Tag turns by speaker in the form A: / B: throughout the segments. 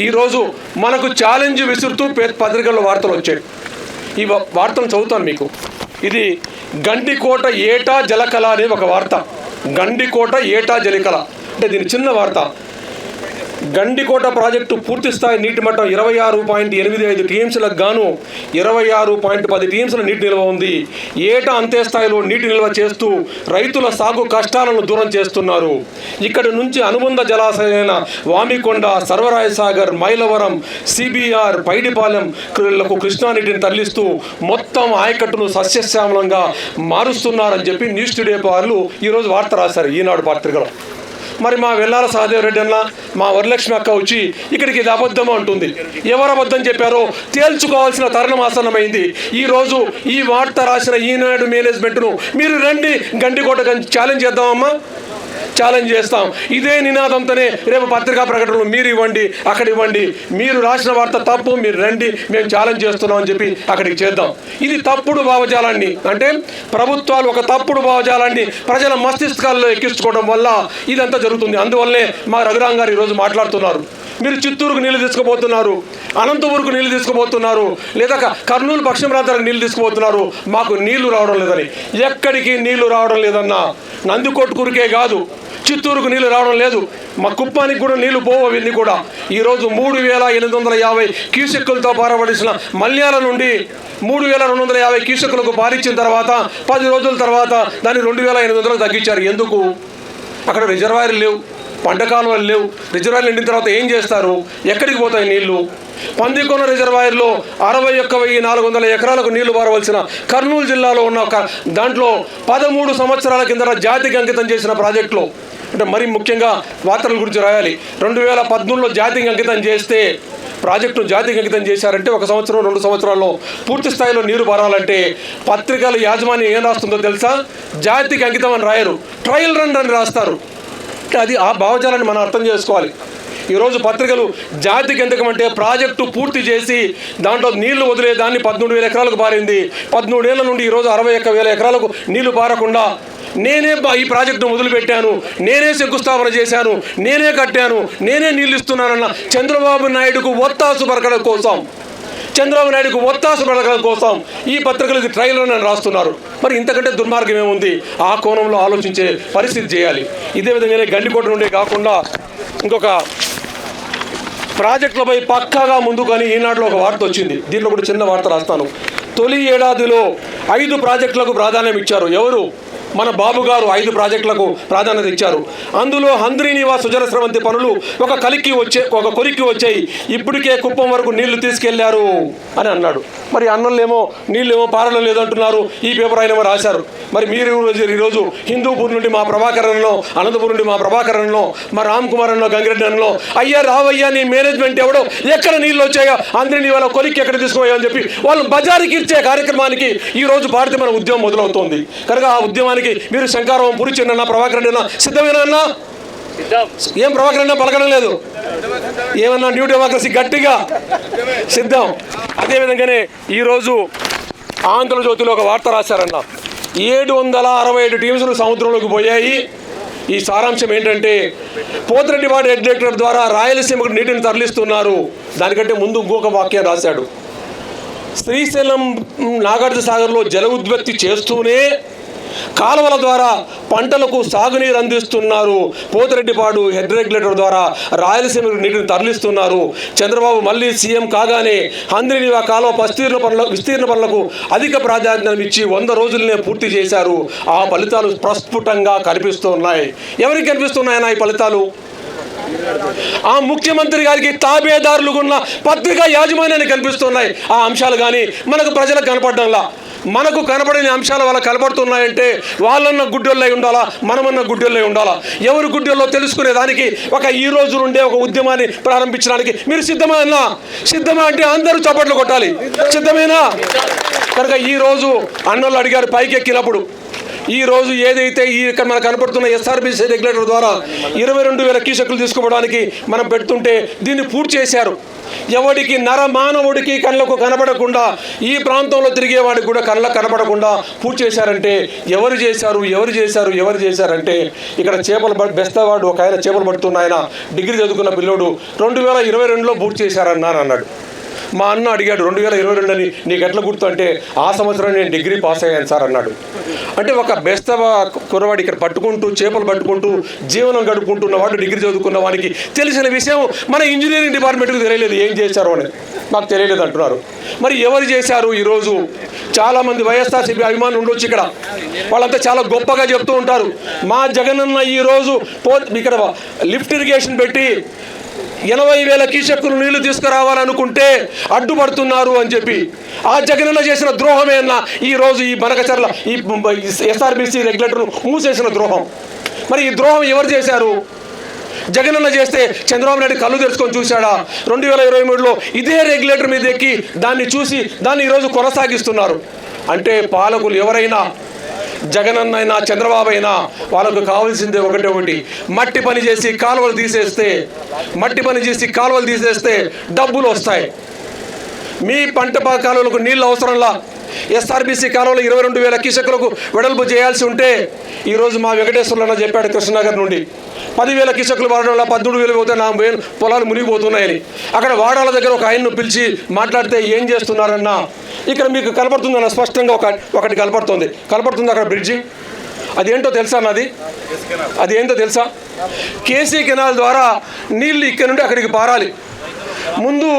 A: ఈరోజు మనకు ఛాలెంజ్ విసురుతూ పత్రికల్లో వార్తలు వచ్చాయి. ఈ వా- వార్తను చదువుతాను మీకు. ఇది గండికోట ఏటా జలకళ అనే ఒక వార్త. గండికోట ఏటా జలకళ. అంటే దీని చిన్న వార్త. గండికోట ప్రాజెక్టు పూర్తి స్థాయి నీటి మట్టం ఇరవై ఆరు పాయింట్ ఎనిమిది ఐదు టీఎంసీలకు గాను ఇరవై ఆరు పాయింట్ పది టీఎంసీల నీటి నిల్వ ఉంది. ఏటా అంతే స్థాయిలో నీటి నిల్వ చేస్తూ రైతుల సాగు కష్టాలను దూరం చేస్తున్నారు. ఇక్కడి నుంచి అనుబంధ జలాశయమైన వామికొండ సర్వరాయసాగర్ మైలవరం సిబిఆర్ పైడిపాలెం కృష్ణా కృష్ణానీటిని తరలిస్తూ మొత్తం ఆయకట్టును సస్యశ్యామలంగా మారుస్తున్నారని చెప్పి న్యూస్ టుడే వాళ్ళు ఈరోజు వార్త రాశారు. ఈనాడు పత్రికలో. మరి మా వెల్లాల సహదేవరెడ్డి అన్న మా వరలక్ష్మి అక్క వచ్చి ఇక్కడికి ఇది అబద్ధం అంటుంది. ఎవరు అబద్ధం చెప్పారో తేల్చుకోవాల్సిన తరుణం ఆసన్నమైంది. ఈ రోజు ఈ వార్త రాసిన ఈనాడు మేనేజ్మెంట్ను మీరు రండి గండికోట ఛాలెంజ్ చేద్దామమ్మా. ఛాలెంజ్ చేస్తాం. ఇదే నినాదంతోనే రేపు పత్రికా ప్రకటనలు మీరు ఇవ్వండి అక్కడ ఇవ్వండి. మీరు రాసిన వార్త తప్పు మీరు రండి మేము ఛాలెంజ్ చేస్తున్నాం అని చెప్పి అక్కడికి చేద్దాం. ఇది తప్పుడు భావజాలాన్ని. అంటే ప్రభుత్వాలు ఒక తప్పుడు భావజాలాన్ని ప్రజల మస్తిష్కాల్లో ఎక్కించుకోవడం వల్ల ఇదంతా జరుగుతుంది. అందువల్లే మా రఘురాం గారు ఈరోజు మాట్లాడుతున్నారు. మీరు చిత్తూరుకు నీళ్ళు తీసుకుపోతున్నారు అనంతపూర్కు నీళ్ళు తీసుకుపోతున్నారు లేదా కర్నూలు పశ్చిమ ప్రాంతాలకు నీళ్ళు తీసుకుపోతున్నారు. మాకు నీళ్ళు రావడం లేదని. ఎక్కడికి నీళ్ళు రావడం లేదన్నా నందికొట్టుకురికే కాదు చిత్తూరుకు నీళ్ళు రావడం లేదు మా కుప్పానికి కూడా నీళ్ళు పోవు అవన్నీ కూడా. ఈరోజు మూడు వేల ఎనిమిది వందల యాభై క్యూసెక్కులతో పారబడిసిన మల్యాల నుండి మూడు వేల రెండు వందల యాభై క్యూసెక్కులకు పారించిన తర్వాత పది రోజుల తర్వాత దాన్ని రెండు వేల ఎనిమిది వందలకు తగ్గించారు. ఎందుకు? అక్కడ రిజర్వాయర్లు లేవు పంట కాలువలు లేవు. రిజర్వాయర్లు నిండిన తర్వాత ఏం చేస్తారు? ఎక్కడికి పోతాయి నీళ్ళు? పందికొన రిజర్వాయర్లో అరవై ఒక్క వెయ్యి నాలుగు వందల ఎకరాలకు నీళ్ళు పారవలసిన కర్నూలు జిల్లాలో ఉన్న ఒక దాంట్లో పదమూడు సంవత్సరాల కింద జాతికి అంకితం చేసిన ప్రాజెక్టులో అంటే మరి ముఖ్యంగా వార్తల గురించి రాయాలి. రెండు వేల పద్మూడులో జాతికి అంకితం చేస్తే ప్రాజెక్టును జాతికి అంకితం చేశారంటే ఒక సంవత్సరం రెండు సంవత్సరాల్లో పూర్తి స్థాయిలో నీరు పారాలంటే పత్రికల యాజమాన్యం ఏం రాస్తుందో తెలుసా? జాతికి అంకితం అని రాయరు. ట్రయల్ రన్ అని రాస్తారు. అంటే అది ఆ భావజాలాన్ని మనం అర్థం చేసుకోవాలి. ఈరోజు పత్రికలు జాతికి ఎందుకమంటే ప్రాజెక్టు పూర్తి చేసి దాంట్లో నీళ్ళు వదిలే దాన్ని పదమూడు వేల ఎకరాలకు పారింది. పదమూడేళ్ళ నుండి ఈరోజు అరవై ఒక్క వేల ఎకరాలకు నీళ్ళు పారకుండా నేనే ఈ ప్రాజెక్టును మొదలుపెట్టాను. నేనే శంకుస్థాపన చేశాను. నేనే కట్టాను. నేనే నీళ్ళు ఇస్తున్నానన్న చంద్రబాబు నాయుడుకు ఒత్తాసు పరకడం కోసం. చంద్రబాబు నాయుడుకు ఒత్తాసు పడకడం కోసం ఈ పత్రికలు ట్రైలర్ అని రాస్తున్నారు. మరి ఇంతకంటే దుర్మార్గం ఏముంది? ఆ కోణంలో ఆలోచించే పరిస్థితి చేయాలి. ఇదే విధంగానే గండికోట నుండే కాకుండా ఇంకొక ప్రాజెక్టులపై పక్కాగా ముందుకొని ఈనాడులో ఒక వార్త వచ్చింది. దీంట్లో కూడా చిన్న వార్త రాస్తాను. తొలి ఏడాదిలో ఐదు ప్రాజెక్టులకు ప్రాధాన్యం ఇచ్చారు. ఎవరు? మన బాబు గారు ఐదు ప్రాజెక్టులకు ప్రాధాన్యత ఇచ్చారు. అందులో హంద్రీ నివాస్ సుజల స్రవంతి పనులు ఒక కలికి వచ్చే ఒక కొలికి వచ్చాయి. ఇప్పటికే కుప్పం వరకు నీళ్ళు తీసుకెళ్ళారు అని అన్నాడు. మరి అన్నంలేమో నీళ్ళేమో పారడం లేదంటున్నారు. ఈ పేపర్ ఆయన రాశారు. మరి మీరు ఈరోజు ఈరోజు హిందూపూర్ నుండి మా ప్రభాకరణలో అనంతపురం నుండి మా ప్రభాకరణలో మా రామ్ కుమార్ అన్నో గంగిరెడ్డి అన్నలో అయ్యా రావయ్యా నీ మేనేజ్మెంట్ ఎవడో ఎక్కడ నీళ్ళు వచ్చాయో అందరినీ వాళ్ళ కొలిక్కి ఎక్కడ తీసుకుపోయా అని చెప్పి వాళ్ళు బజారుకి ఇచ్చే కార్యక్రమానికి ఈ రోజు భారతీయ మన ఉద్యమం మొదలవుతోంది. కనుక ఆ ఉద్యమానికి మీరు శంకారం పురిచిన్న ప్రభాకరణ అన్న సిద్ధమేనా అన్నా? ఏం ప్రభాకర్ పలకడం లేదు. ఏమన్నా న్యూ డెమోక్రసీ గట్టిగా? సిద్ధం. అదేవిధంగానే ఈరోజు ఆంధ్రజ్యోతిలో ఒక వార్త రాశారన్న. ఏడు వందల అరవై ఏడు టీమ్స్లు సముద్రంలోకి పోయాయి. ఈ సారాంశం ఏంటంటే పోతిరెడ్డి వాడి డైరెక్టర్ ద్వారా రాయలసీమకు నీటిని తరలిస్తున్నారు. దానికంటే ముందు ఇంకొక వాక్యం రాశాడు. శ్రీశైలం నాగార్జున సాగర్లో జల ఉత్పత్తి చేస్తూనే కాలువల ద్వారా పంటలకు సాగునీరు అందిస్తున్నారు. పోతిరెడ్డిపాడు హెడ్ రెగ్యులేటర్ ద్వారా రాయలసీమ నీటిని తరలిస్తున్నారు. చంద్రబాబు మళ్ళీ సీఎం కాగానే హంద్రినివా కాలువ విస్తీర్ణ పనుల విస్తీర్ణ పనులకు అధిక ప్రాధాన్యం ఇచ్చి వంద రోజులనే పూర్తి చేశారు. ఆ ఫలితాలు ప్రస్ఫుటంగా కనిపిస్తున్నాయి. ఎవరికి కనిపిస్తున్నాయన్న ఈ ఫలితాలు? ఆ ముఖ్యమంత్రి గారికి తాబేదారులు ఉన్న పత్రికా యాజమాన్యాన్ని కనిపిస్తున్నాయి. ఆ అంశాలు కానీ మనకు ప్రజలకు కనపడడంలా. మనకు కనపడని అంశాలు వల్ల కనబడుతున్నాయంటే వాళ్ళన్న గుడ్డెల్లై ఉండాలా? మనమన్న గుడ్డెల్లై ఉండాలా? ఎవరు గుడ్డెల్లో తెలుసుకునే దానికి ఒక ఈ రోజు నుండే ఒక ఉద్యమాన్ని ప్రారంభించడానికి మీరు సిద్ధమా అన్నా? సిద్ధమా అంటే అందరూ చప్పట్లు కొట్టాలి. సిద్ధమేనా? కనుక ఈరోజు అన్నలు అడిగారు పైకి ఎక్కినప్పుడు ఈ రోజు ఏదైతే ఈ ఇక్కడ మనకు కనపడుతున్న ఎస్ఆర్బిసి రెగ్యులేటర్ ద్వారా ఇరవై రెండు వేల కీసకులు తీసుకోవడానికి మనం పెడుతుంటే దీన్ని పూర్తి చేశారు. ఎవడికి నర మానవుడికి కళ్ళకు కనబడకుండా ఈ ప్రాంతంలో తిరిగేవాడికి కూడా కళ్ళకు కనబడకుండా పూర్తి చేశారంటే ఎవరు చేశారు ఎవరు చేశారు ఎవరు చేశారంటే ఇక్కడ చేపలు బెస్తవాడు ఒక ఆయన చేపలు పడుతున్న ఆయన డిగ్రీ చదువుకున్న పిల్లోడు రెండు వేల ఇరవై రెండులో పూర్తి చేశారన్నారు అన్నాడు. మా అన్న అడిగాడు రెండు వేల ఇరవై రెండు అని నీకు ఎట్లా గుర్తు? అంటే ఆ సంవత్సరం నేను డిగ్రీ పాస్ అయ్యాను సార్ అన్నాడు. అంటే ఒక బెస్తవ కురవాడు ఇక్కడ పట్టుకుంటూ చేపలు పట్టుకుంటూ జీవనం గడుపుకుంటున్న వాడు డిగ్రీ చదువుకున్న వాడికి తెలిసిన విషయం మన ఇంజనీరింగ్ డిపార్ట్మెంట్కి తెలియలేదు. ఏం చేశారు అని మాకు తెలియలేదు అంటున్నారు. మరి ఎవరు చేశారు ఈరోజు? చాలామంది వైఎస్ఆర్సీపీ అభిమానులు ఉండొచ్చు ఇక్కడ. వాళ్ళంతా చాలా గొప్పగా చెప్తూ ఉంటారు. మా జగనన్న ఈరోజు పో ఇక్కడ లిఫ్ట్ ఇరిగేషన్ పెట్టి ఎనభై వేల కీచక్కులు నీళ్ళు తీసుకురావాలనుకుంటే అడ్డుపడుతున్నారు అని చెప్పి. ఆ జగనన్న చేసిన ద్రోహమే అన్న ఈ రోజు ఈ బనకచర్ల ఈ ఎస్ఆర్బిసి రెగ్యులేటర్ మూసేసిన ద్రోహం. మరి ఈ ద్రోహం ఎవరు చేశారు? జగనన్న చేస్తే చంద్రబాబు నాయుడు కళ్ళు తెరుచుకొని చూశాడా? రెండు వేల ఇరవై మూడులో ఇదే రెగ్యులేటర్ మీద ఎక్కి దాన్ని చూసి దాన్ని ఈరోజు కొనసాగిస్తున్నారు. అంటే పాలకులు ఎవరైనా జగనన్న అయినా చంద్రబాబు అయినా వాళ్ళకు కావాల్సిందే ఒకటే ఒకటి. మట్టి పని చేసి కాలువలు తీసేస్తే మట్టి పని చేసి కాలువలు తీసేస్తే డబ్బులు వస్తాయి. మీ పంట కాలువలకు నీళ్ళు అవసరంలా ఎస్ఆర్బీసీ కాలంలో ఇరవై రెండు వేల కిసకులకు వెడల్పు చేయాల్సి ఉంటే ఈరోజు మా వెంకటేశ్వర్లన్న చెప్పాడు కృష్ణనగర్ నుండి. పదివేల కిషకులు వాడడం వల్ల పద్దెనిమిది వేలు పోతే నా వేలు పొలాలు మునిగిపోతున్నాయని. అక్కడ వాడాల దగ్గర ఒక ఆయన్ను పిలిచి మాట్లాడితే ఏం చేస్తున్నారన్నా. ఇక్కడ మీకు కనపడుతుందన్న స్పష్టంగా ఒక ఒకటి కనపడుతుంది. కనపడుతుంది అక్కడ బ్రిడ్జి. అదేంటో తెలుసా నాది అది? ఏంటో తెలుసా? కేసీ కెనాల్ ద్వారా నీళ్ళు ఇక్కడ నుండి అక్కడికి పారాలి. ముందు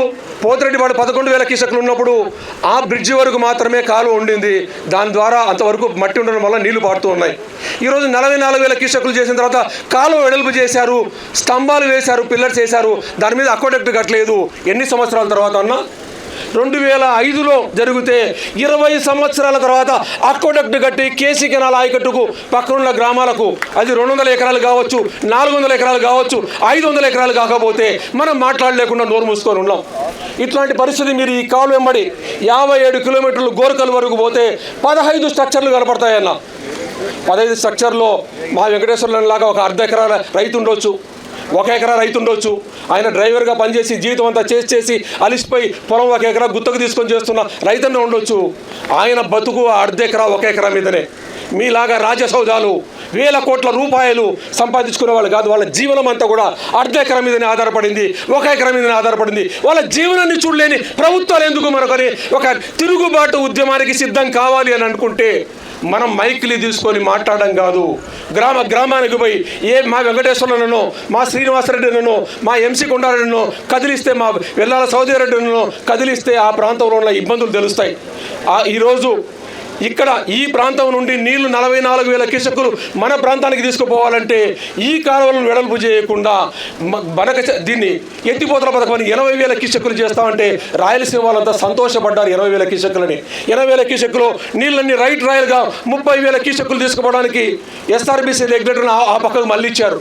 A: పోతిరెడ్డివాడు పదకొండు వేల కీసకులు ఉన్నప్పుడు ఆ బ్రిడ్జి వరకు మాత్రమే కాలువ ఉండింది. దాని ద్వారా అంతవరకు మట్టి ఉండడం వల్ల నీళ్ళు పాడుతూ ఉన్నాయి. ఈరోజు నలభై నాలుగు వేల కీసకులు చేసిన తర్వాత కాలువ వెడల్పు చేశారు స్తంభాలు వేశారు పిల్లర్స్ వేశారు. దాని మీద అక్వడక్ట్ కట్టలేదు. ఎన్ని సంవత్సరాల తర్వాత అన్నా? రెండు వేల ఐదులో జరిగితే ఇరవై సంవత్సరాల తర్వాత అక్వడక్ట్ కట్టి కేసీ కెనాల్ ఆయకట్టుకు పక్కనున్న గ్రామాలకు అది రెండు వందల ఎకరాలు కావచ్చు నాలుగు వందల ఎకరాలు కావచ్చు ఐదు వందల ఎకరాలు కాకపోతే మనం మాట్లాడలేకుండా నోరు మూసుకొని ఉన్నాం. ఇట్లాంటి పరిస్థితి మీరు ఈ కాలు వెంబడి యాభై ఏడు కిలోమీటర్లు గోరకల్ వరకు పోతే పదహైదు స్ట్రక్చర్లు కనపడతాయన్న. పదహైదు స్ట్రక్చర్లో మా వెంకటేశ్వర లాగా ఒక అర్ధ ఎకరాల రైతు ఉండొచ్చు. ఒక ఎకరా రైతు ఉండొచ్చు. ఆయన డ్రైవర్గా పనిచేసి జీవితం అంతా చేసి చేసి అలిసిపోయి పొలం ఒక ఎకరా గుత్తకు తీసుకొని చేస్తున్న రైతన్న ఉండొచ్చు. ఆయన బతుకు ఆ అర్ధ ఎకరా ఒక ఎకరా మీదనే. మీలాగా రాజసౌదాలు వేల కోట్ల రూపాయలు సంపాదించుకునే వాళ్ళు కాదు. వాళ్ళ జీవనం అంతా కూడా అర్ధ ఎకరం మీదనే ఆధారపడింది. ఒక ఎకరం మీదనే ఆధారపడింది. వాళ్ళ జీవనాన్ని చూడలేని ప్రభుత్వాలు ఎందుకు మనకొని ఒక తిరుగుబాటు ఉద్యమానికి సిద్ధం కావాలి అని అనుకుంటే మనం మైక్లు తీసుకొని మాట్లాడడం కాదు. గ్రామ గ్రామానికి పోయి ఏ మా వెంకటేశ్వరులను మా శ్రీనివాసరెడ్డినో మా ఎంసీ కొండారెడ్డిను కదిలిస్తే మా వెల్లాల సౌదీరెడ్డినో కదిలిస్తే ఆ ప్రాంతంలో ఉన్న ఇబ్బందులు తెలుస్తాయి. ఈరోజు ఇక్కడ ఈ ప్రాంతం నుండి నీళ్ళు నలభై నాలుగు వేల కిసకులు మన ప్రాంతానికి తీసుకుపోవాలంటే ఈ కాలువలను వెడల్పు చేయకుండా మ- బనక దీన్ని ఎత్తిపోతల పథకం ఎనభై వేల కిసకులు చేస్తామంటే రాయలసీమ వాళ్ళంతా సంతోషపడ్డారు ఇరవై వేల కిసకులని ఎనభై వేల కిసకులు నీళ్ళని రైట్ రాయల్గా ముప్పై వేల కిసకులు తీసుకుపోవడానికి ఎస్ఆర్బీసీ రెగ్యులేటర్ని ఆ పక్కకు మళ్ళీ ఇచ్చారు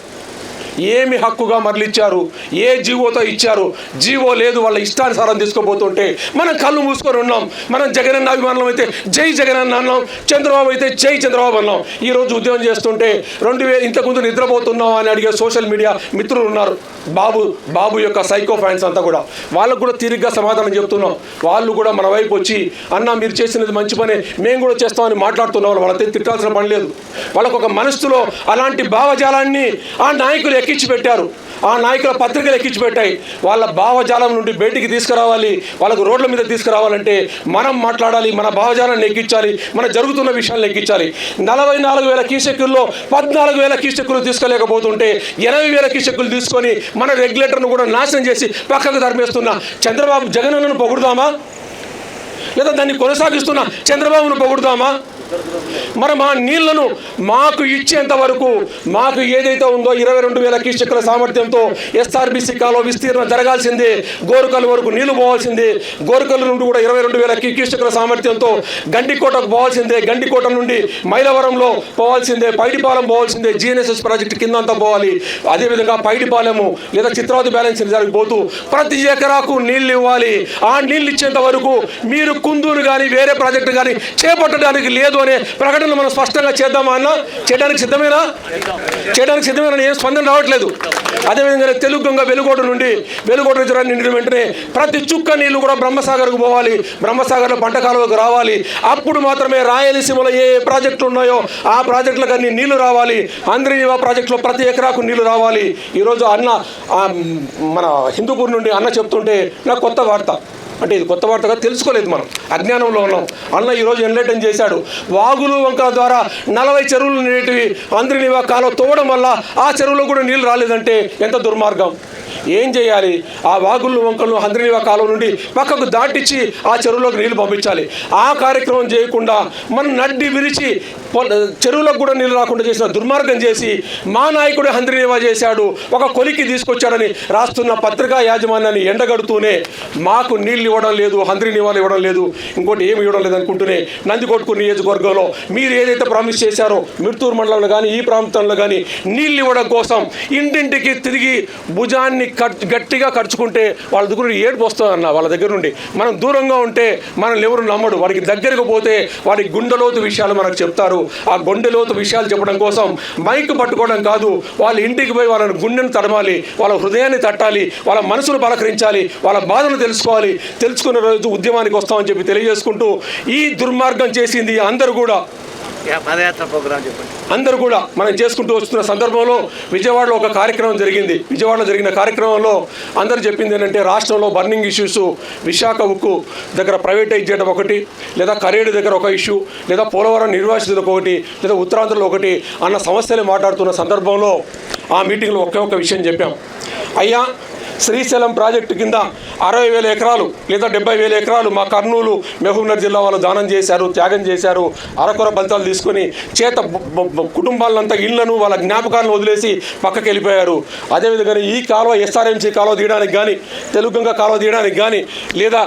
A: ఏమి హక్కుగా మరలిచ్చారు? ఏ జీవోతో ఇచ్చారు? జీవో లేదు వాళ్ళ ఇష్టానుసారం తీసుకుపోతుంటే మనం కళ్ళు మూసుకొని ఉన్నాం. మనం జగనన్న అభిమానులం అయితే జై జగనన్న అన్నాం చంద్రబాబు అయితే జై చంద్రబాబు అన్నాం. ఈ రోజు ఉద్యమం చేస్తుంటే రెండు వేలు ఇంతకుముందు నిద్రపోతున్నాం అని అడిగే సోషల్ మీడియా మిత్రులు ఉన్నారు. బాబు బాబు యొక్క సైకో ఫ్యాన్స్ అంతా కూడా. వాళ్ళకు కూడా తిరిగ్గా సమాధానం చెప్తున్నాం. వాళ్ళు కూడా మన వైపు వచ్చి అన్న మీరు చేసినది మంచి పని మేము కూడా చేస్తామని మాట్లాడుతున్నాం. వాళ్ళతో తిట్టాల్సిన పని లేదు. వాళ్ళకు ఒక మనస్సులో అలాంటి భావజాలాన్ని ఆ నాయకులు ఎక్కించి పెట్టారు ఆ నాయకుల పత్రికలు ఎక్కించి పెట్టాయి వాళ్ళ భావజాలం నుండి బయటికి తీసుకురావాలి. వాళ్ళకు రోడ్ల మీద తీసుకురావాలంటే మనం మాట్లాడాలి మన భావజాలాన్ని ఎక్కించాలి మన జరుగుతున్న విషయాలను ఎక్కించాలి నలభై నాలుగు వేల కీసెక్కుల్లో పద్నాలుగు వేల కీసెక్కులు తీసుకోలేకపోతుంటే ఎనభై వేల కీసెక్కులు తీసుకొని మన రెగ్యులేటర్ను కూడా నాశనం చేసి పక్కకు తరిమేస్తున్న చంద్రబాబు జగనన్నను పొగుడుదామా? లేదా దాన్ని కొనసాగిస్తున్న చంద్రబాబును పొగుడుతామా? మరి మా నీళ్ళను మాకు ఇచ్చేంత వరకు మాకు ఏదైతే ఉందో ఇరవై రెండు వేల కీచకుల సామర్థ్యంతో ఎస్ఆర్బీసీ కాలువ విస్తీర్ణం జరగాల్సిందే గోరుకల్ వరకు నీళ్ళు పోవాల్సిందే గోరుకల్ నుండి కూడా ఇరవై రెండు వేల కీచకుల సామర్థ్యంతో గండికోటకు పోవాల్సిందే గండికోట నుండి మైలవరంలో పోవాల్సిందే పైడిపాలెం పోవాల్సిందే జిఎన్ఎస్ఎస్ ప్రాజెక్టు కింద అంతా పోవాలి. అదేవిధంగా పైడిపాలెము లేదా చిత్రావతి బ్యాలెన్స్ జరిగిపోతూ పోతూ ప్రతి ఎకరాకు నీళ్ళు ఇవ్వాలి. ఆ నీళ్ళు ఇచ్చేంత వరకు మీరు కుందూరు కానీ వేరే ప్రాజెక్టు కానీ చేపట్టడానికి లేదు అనే ప్రకటన మనం స్పష్టంగా చేద్దామా అన్న? చేయడానికి సిద్ధమేనా? చేయడానికి సిద్ధమేనా? ఏం స్పందన రావట్లేదు. అదేవిధంగా తెలుగు గంగ వెలుగోడు నుండి వెలుగోట రిజర్వాయర్ నిండిన వెంటనే ప్రతి చుక్క నీళ్ళు కూడా బ్రహ్మసాగర్కు పోవాలి. బ్రహ్మసాగర్లో పంట కాలువకు రావాలి. అప్పుడు మాత్రమే రాయలసీమలో ఏ ఏ ప్రాజెక్టులు ఉన్నాయో ఆ ప్రాజెక్టులకు అన్ని నీళ్ళు రావాలి. అంద్రీనివా ప్రాజెక్టులో ప్రతి ఎకరాకు నీళ్ళు రావాలి. ఈరోజు అన్న మన హిందూపూర్ నుండి అన్న చెప్తుంటే నాకు కొత్త వార్త. అంటే ఇది కొత్త వార్తగా తెలుసుకోలేదు మనం. అజ్ఞానంలో ఉన్నాం. అన్న ఈరోజు ఎన్లైటన్ చేశాడు. వాగులు వంక ద్వారా నలభై చెరువులు నీటివి అంద్రినివా కాలం తోవడం వల్ల ఆ చెరువులో కూడా నీళ్ళు రాలేదంటే ఎంత దుర్మార్గం. ఏం చేయాలి? ఆ వాగులు వంకలు హంద్రీవ కాలం నుండి పక్కకు దాటించి ఆ చెరువులోకి నీళ్ళు పంపించాలి. ఆ కార్యక్రమం చేయకుండా మనం నడ్డి విరిచి చెరువులకు కూడా నీళ్ళు రాకుండా చేసిన దుర్మార్గం చేసి మా నాయకుడు హంద్రీవ చేశాడు. ఒక కొలికి తీసుకొచ్చాడని రాస్తున్న పత్రికా యాజమాన్యాన్ని ఎండగడుతూనే మాకు నీళ్ళు ఇవ్వడం లేదు హంద్రీ నివాళి ఇవ్వడం లేదు ఇంకోటి ఏమి ఇవ్వడం లేదు అనుకుంటూనే నందికొట్కు నియోజకవర్గంలో మీరు ఏదైతే ప్రామిస్ చేశారో మిర్తూరు మండలంలో కానీ ఈ ప్రాంతంలో కానీ నీళ్ళు ఇవ్వడం కోసం ఇంటింటికి తిరిగి భుజాన్ని కట్ గట్టిగా ఖర్చుకుంటే వాళ్ళ దగ్గర ఏడుపు వస్తుందన్న వాళ్ళ దగ్గర నుండి. మనం దూరంగా ఉంటే మనల్ని ఎవరు నమ్మడు. వాడికి దగ్గరకు పోతే వాడి గుండెలోతు విషయాలు మనకు చెప్తారు. ఆ గుండెలోతు విషయాలు చెప్పడం కోసం మైక్ పట్టుకోవడం కాదు. వాళ్ళ ఇంటికి పోయి వాళ్ళని గుండెను తడమాలి. వాళ్ళ హృదయాన్ని తట్టాలి. వాళ్ళ మనసును పలకరించాలి. వాళ్ళ బాధను తెలుసుకోవాలి. తెలుసుకున్న రోజు ఉద్యమానికి వస్తామని చెప్పి తెలియజేసుకుంటూ ఈ దుర్మార్గం చేసింది అందరూ కూడా.
B: పాదయాత్ర ప్రోగ్రాం చెప్పండి.
A: అందరూ కూడా మనం చేసుకుంటూ వస్తున్న సందర్భంలో విజయవాడలో ఒక కార్యక్రమం జరిగింది. విజయవాడలో జరిగిన కార్యక్రమంలో అందరూ చెప్పింది ఏంటంటే రాష్ట్రంలో బర్నింగ్ ఇష్యూస్ విశాఖ ఉక్కు దగ్గర ప్రైవేటైజ్ చేయడం ఒకటి లేదా కరేడు దగ్గర ఒక ఇష్యూ లేదా పోలవరం నిర్వాసితులకు ఒకటి లేదా ఉత్తరాంధ్రలో ఒకటి అన్న సమస్యలు మాట్లాడుతున్న సందర్భంలో ఆ మీటింగ్లో ఒకే ఒక విషయం చెప్పాం. అయ్యా శ్రీశైలం ప్రాజెక్టు కింద అరవై వేల ఎకరాలు లేదా డెబ్బై వేల ఎకరాలు మా కర్నూలు మహబూబ్నగర్ జిల్లా వాళ్ళు దానం చేశారు త్యాగం చేశారు అరకొర ఫలితాలు తీసుకొని చేత కుటుంబాలంతా ఇళ్ళను వాళ్ళ జ్ఞాపకాలను వదిలేసి పక్కకి వెళ్ళిపోయారు. అదేవిధంగా ఈ కాలువ ఎస్ఆర్ఎంసీ కాలువ తీయడానికి కానీ తెలుగుగంగ కాలువ తీయడానికి కానీ లేదా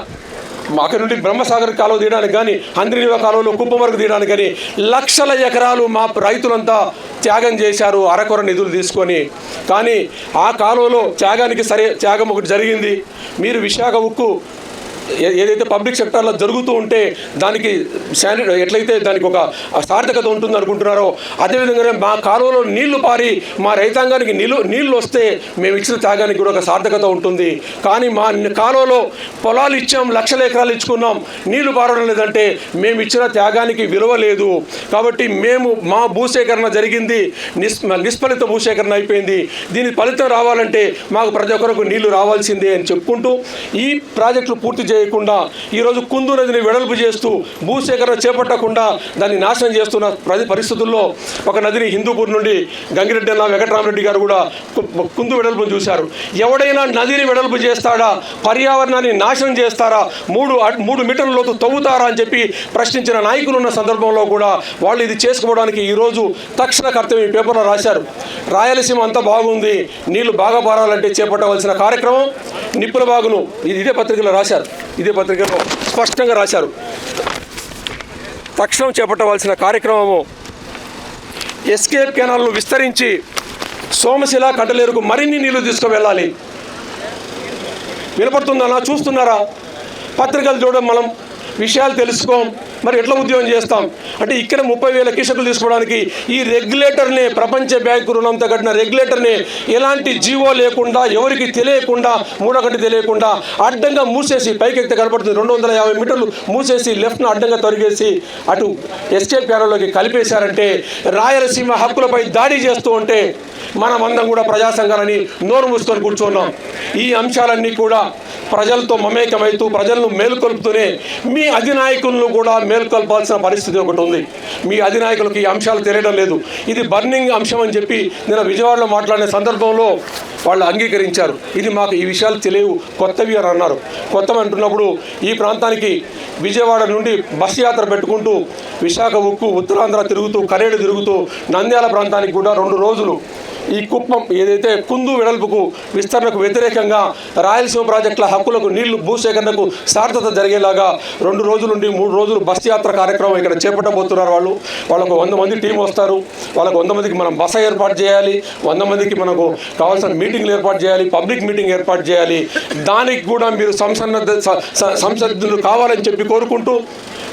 A: అక్కడ నుండి బ్రహ్మసాగర్ కాలువ తీయడానికి కానీ హంద్రినివా కాలువలో కుప్పమరకు తీయడానికి కానీ లక్షల ఎకరాలు మా రైతులంతా త్యాగం చేశారు అరకొర నిధులు తీసుకొని. కానీ ఆ కాలువలో త్యాగానికి సరే త్యాగం ఒకటి జరిగింది. మీరు విశాఖ ఉక్కు ఏదైతే పబ్లిక్ సెక్టర్లో జరుగుతూ ఉంటే దానికి శాని ఎట్లయితే దానికి ఒక సార్థకత ఉంటుంది అనుకుంటున్నారో అదేవిధంగానే మా కాలువలో నీళ్ళు పారి మా రైతాంగానికి నీళ్ళు నీళ్ళు వస్తే మేము ఇచ్చిన త్యాగానికి కూడా ఒక సార్థకత ఉంటుంది. కానీ మా కాలువలో పొలాలు ఇచ్చాం లక్షల ఎకరాలు ఇచ్చుకున్నాం నీళ్ళు పారడం లేదంటే మేము ఇచ్చిన త్యాగానికి విలువ లేదు. కాబట్టి మేము మా భూసేకరణ జరిగింది నిస్ నిష్ఫలిత భూసేకరణ అయిపోయింది. దీని ఫలితం రావాలంటే మాకు ప్రతి ఒక్కరికి నీళ్ళు రావాల్సిందే అని చెప్పుకుంటూ ఈ ప్రాజెక్టులు పూర్తి చేయకుండా ఈరోజు కుందు నదిని వెడల్పు చేస్తూ భూసేకరణ చేపట్టకుండా దాన్ని నాశనం చేస్తున్న ప్రతి పరిస్థితుల్లో ఒక నదిని హిందూపూర్ నుండి గంగిరెడ్డి అన్న వెంకటరామరెడ్డి గారు కూడా కుందు వెడల్పును చూశారు. ఎవడైనా నదిని వెడల్పు చేస్తాడా? పర్యావరణాన్ని నాశనం చేస్తారా? మూడు మూడు మీటర్ల లోతు తవ్వుతారా అని చెప్పి ప్రశ్నించిన నాయకులు ఉన్న సందర్భంలో కూడా వాళ్ళు ఇది చేసుకోవడానికి ఈరోజు తక్షణ కర్తవ్యం పేపర్లో రాశారు. రాయలసీమ అంతా బాగుంది. నీళ్ళు బాగా పారాలంటే చేపట్టవలసిన కార్యక్రమం నిప్పుల బాగును ఇది ఇదే పత్రికలో రాశారు. ఇదే పత్రికలో స్పష్టంగా రాశారు. తక్షణం చేపట్టవలసిన కార్యక్రమము ఎస్కేప్ కెనాల్ను విస్తరించి సోమశిల కంటలేరుకు మరిన్ని నీళ్ళు తీసుకువెళ్ళాలి. వినపడుతుందన్నా చూస్తున్నారా? పత్రికలు చూడడం మనం విషయాలు తెలుసుకోం. మరి ఎట్లా ఉద్యోగం చేస్తాం? అంటే ఇక్కడ ముప్పై వేల కిషకులు తీసుకోవడానికి ఈ రెగ్యులేటర్నే ప్రపంచ బ్యాంకు రుణంతో కట్టిన రెగ్యులేటర్నే ఎలాంటి జీవో లేకుండా ఎవరికి తెలియకుండా మూడొకటి తెలియకుండా అడ్డంగా మూసేసి పైకి ఎక్కితే కనపడుతుంది. రెండు వందల యాభై మీటర్లు మూసేసి లెఫ్ట్ను అడ్డంగా తొలగేసి అటు ఎస్కేప్ క్యారోలోకి కలిపేశారంటే రాయలసీమ హక్కులపై దాడి చేస్తూ ఉంటే మనమందరం కూడా ప్రజాసంఘాలని నోరు మూసుకొని కూర్చున్నాం. ఈ అంశాలన్నీ కూడా ప్రజలతో మమేకమవుతూ ప్రజలను మేలుకొల్పుతూనే మీ అధినాయకులను కూడా మేల్కొల్పాల్సిన పరిస్థితి ఒకటి ఉంది. మీ అధినాయకులకు ఈ అంశాలు తెలియడం లేదు. ఇది బర్నింగ్ అంశం అని చెప్పి నేను విజయవాడలో మాట్లాడిన సందర్భంలో వాళ్ళు అంగీకరించారు. ఇది మాకు ఈ విషయాలు తెలియవు. కొత్తవి అని అన్నారు. కొత్తవి అంటున్నప్పుడు ఈ ప్రాంతానికి విజయవాడ నుండి బస్సు యాత్ర పెట్టుకుంటూ విశాఖ ఉక్కు ఉత్తరాంధ్ర తిరుగుతూ కరేడు తిరుగుతూ నంద్యాల ప్రాంతానికి కూడా రెండు రోజులు ఈ కుప్పం ఏదైతే కుందు వెడల్పుకు విస్తరణకు వ్యతిరేకంగా రాయలసీమ ప్రాజెక్టుల హక్కులకు నీళ్ళు భూసేకరణకు సార్థత జరిగేలాగా రెండు రోజుల నుండి మూడు రోజులు బస్ యాత్ర కార్యక్రమం ఇక్కడ చేపట్టబోతున్నారు వాళ్ళు. వాళ్ళకు వంద మంది టీం వస్తారు. వాళ్ళకు వంద మందికి మనం బస ఏర్పాటు చేయాలి. వంద మందికి మనకు కావాల్సిన మీటింగ్లు ఏర్పాటు చేయాలి పబ్లిక్ మీటింగ్ ఏర్పాటు చేయాలి. దానికి కూడా మీరు సంసన్నద్ధ సంసద్ధులు కావాలని చెప్పి కోరుకుంటూ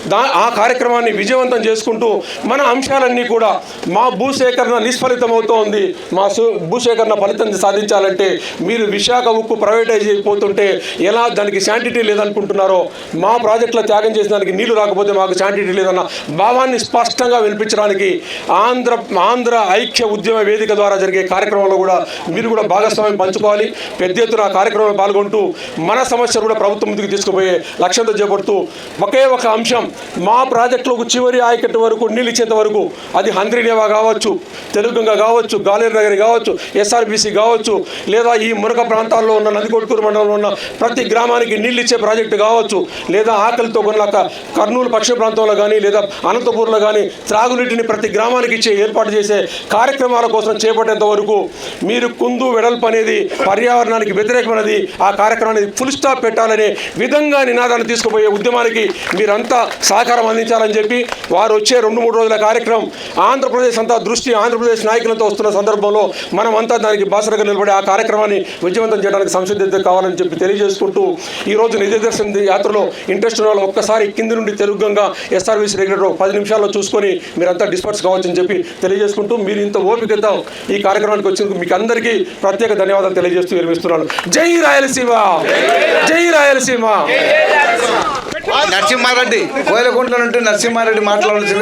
A: దా ఆ కార్యక్రమాన్ని విజయవంతం చేసుకుంటూ మన అంశాలన్నీ కూడా మా భూసేకరణ నిష్ఫలితం అవుతోంది మా సు భూసేకరణ ఫలితం సాధించాలంటే మీరు విశాఖ ఉక్కు ప్రైవేటైజ్ అయిపోతుంటే ఎలా దానికి శాంటిటీ లేదనుకుంటున్నారో మా ప్రాజెక్టులో త్యాగం చేసిన దానికి నీళ్ళు రాకపోతే మాకు శాంటిటీ లేదన్న భావాన్ని స్పష్టంగా వినిపించడానికి ఆంధ్ర ఆంధ్ర ఐక్య ఉద్యమ వేదిక ద్వారా జరిగే కార్యక్రమంలో కూడా మీరు కూడా భాగస్వామ్యం పంచుకోవాలి. పెద్ద ఎత్తున ఆ కార్యక్రమంలో పాల్గొంటూ మన సమస్యలు కూడా ప్రభుత్వం ముందుకు తీసుకుపోయే లక్ష్యంతో చేపడుతూ ఒకే ఒక అంశం మా ప్రాజెక్టులకు చివరి ఆయకట్టు వరకు నీళ్ళు వరకు అది హంద్రీనేవా కావచ్చు తెలుగుగంగ కావచ్చు గాలేరు నగరి కావచ్చు ఎస్ఆర్బీసీ కావచ్చు లేదా ఈ మునక ప్రాంతాల్లో ఉన్న నదికొట్కూరు మండలంలో ఉన్న ప్రతి గ్రామానికి నీళ్ళు ఇచ్చే ప్రాజెక్టు కావచ్చు లేదా ఆకలితో కొనలాక కర్నూలు పక్షి ప్రాంతంలో కానీ లేదా అనంతపూర్లో కానీ త్రాగునీటిని ప్రతి గ్రామానికి ఇచ్చే ఏర్పాటు చేసే కార్యక్రమాల కోసం చేపట్టేంత వరకు మీరు కుందు వెడల్పు అనేది పర్యావరణానికి వ్యతిరేకమైనది ఆ కార్యక్రమాన్ని ఫుల్ స్టాప్ పెట్టాలనే విధంగా నినాదాన్ని తీసుకుపోయే ఉద్యమానికి మీరంతా సహకారం అందించాలని చెప్పి వారు వచ్చే రెండు మూడు రోజుల కార్యక్రమం ఆంధ్రప్రదేశ్ అంతా దృష్టి ఆంధ్రప్రదేశ్ నాయకులతో వస్తున్న సందర్భంలో మనం అంతా దానికి బాసరగా నిలబడి ఆ కార్యక్రమాన్ని విజయవంతం చేయడానికి సంసిద్ధత కావాలని చెప్పి తెలియజేసుకుంటూ ఈ రోజు నిజదర్శన యాత్రలో ఇంట్రెస్ట్ ఉన్న వాళ్ళు ఒక్కసారి కింది నుండి తెలుగుగా ఎస్ఆర్వీసీ రెగ్యులేటర్ పది నిమిషాల్లో చూసుకొని మీరంతా డిస్పర్స్ కావచ్చని చెప్పి తెలియజేసుకుంటూ మీరు ఇంత ఓపికతో ఈ కార్యక్రమానికి వచ్చినందుకు మీకు అందరికీ ప్రత్యేక ధన్యవాదాలు తెలియజేస్తూ విరమిస్తున్నాను. జై రాయలసీమ! జై రాయలసీమ!
C: నరసింహారెడ్డి! కోయలకుంట్ల నుండి నరసింహారెడ్డి మాట్లాడాల్సింది